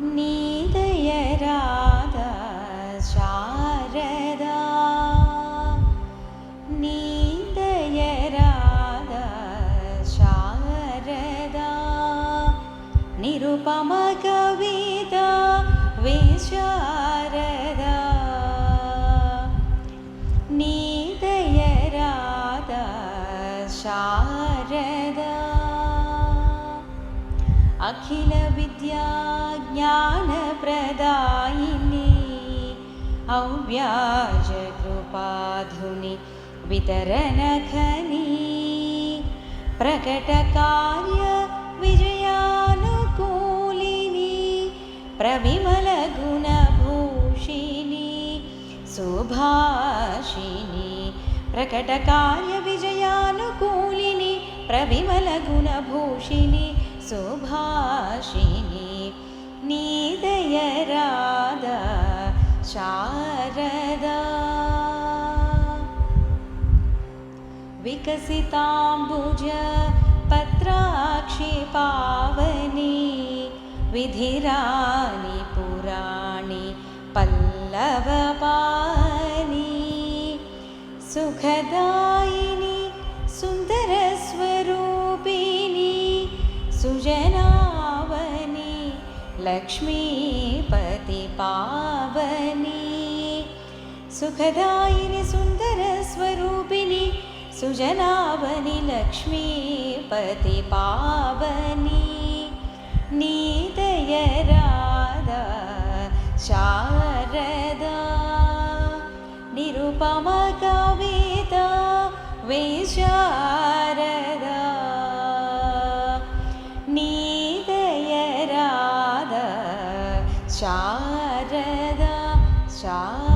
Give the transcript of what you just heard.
शारदा। शादा नीतयराद शादा निरुपमकविदा विशाद नीतयराद शादा अखिलविद्या अखिलविद्याज्ञानप्रदायिनी अव्याजकृपाधुनि वितरणखनी प्रकटकार्य विजयानुकूलिनी प्रविमलगुणभूषिणी सुभाषिणी प्रकटकार्यविजयानुकूलिनि प्रविमलगुणभूषिणि सुभाषिणि नीदयरादा शारदा विकसिताम्बुज पत्राक्षि पावनी विधिराणि पुराणि पल्लवपानि सुखदायिनि लक्ष्मीपतिपावनी। सुखदायिनि सुन्दरस्वरूपिणि सुजनावनि लक्ष्मीपतिपावनी। नीदयरादा शारदा। निरुपमकविता विशारदा शारदा शारदा